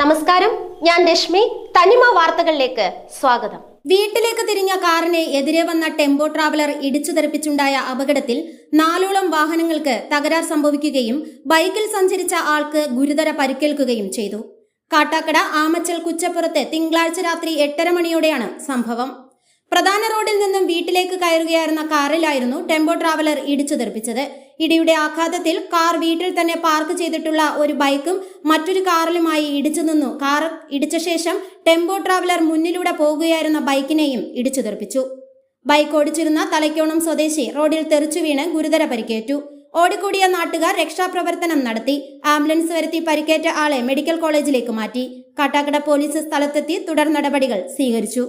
നമസ്കാരം ഞാൻ രശ്മി. തനിമ വാർത്തകളിലേക്ക് സ്വാഗതം. വീട്ടിലേക്ക് തിരിഞ്ഞ കാറിനെ എതിരെ വന്ന ടെമ്പോ ട്രാവലർ ഇടിച്ചു തെറിപ്പിച്ചുണ്ടായ അപകടത്തിൽ നാലോളം വാഹനങ്ങൾക്ക് തകരാർ സംഭവിക്കുകയും ബൈക്കിൽ സഞ്ചരിച്ച ആൾക്ക് ഗുരുതര പരിക്കേൽക്കുകയും ചെയ്തു. കാട്ടാക്കട ആമച്ചൽ കുച്ചപ്പുറത്ത് തിങ്കളാഴ്ച രാത്രി എട്ടര മണിയോടെയാണ് സംഭവം. പ്രധാന റോഡിൽ നിന്നും വീട്ടിലേക്ക് കയറുകയായിരുന്ന കാറിലായിരുന്നു ടെമ്പോ ട്രാവലർ ഇടിച്ചു തെറിപ്പിച്ചത് ഇടിയുടെ ആഘാതത്തിൽ കാർ വീട്ടിൽ തന്നെ പാർക്ക് ചെയ്തിട്ടുള്ള ഒരു ബൈക്കും മറ്റൊരു കാറിലുമായി ഇടിച്ചു നിന്നു. കാർ ഇടിച്ച ശേഷം ടെമ്പോ ട്രാവലർ മുന്നിലൂടെ പോകുകയായിരുന്ന ബൈക്കിനെയും ഇടിച്ചു തെറിപ്പിച്ചു ബൈക്ക് ഓടിച്ചിരുന്ന തലയ്ക്കോണം സ്വദേശി റോഡിൽ തെറിച്ചു വീണ് ഗുരുതര പരിക്കേറ്റു. ഓടിക്കൂടിയ നാട്ടുകാർ രക്ഷാപ്രവർത്തനം നടത്തി. ആംബുലൻസ് വരുത്തി പരിക്കേറ്റ ആളെ മെഡിക്കൽ കോളേജിലേക്ക് മാറ്റി. കാട്ടാക്കട പോലീസ് സ്ഥലത്തെത്തി തുടർ നടപടികൾ സ്വീകരിച്ചു.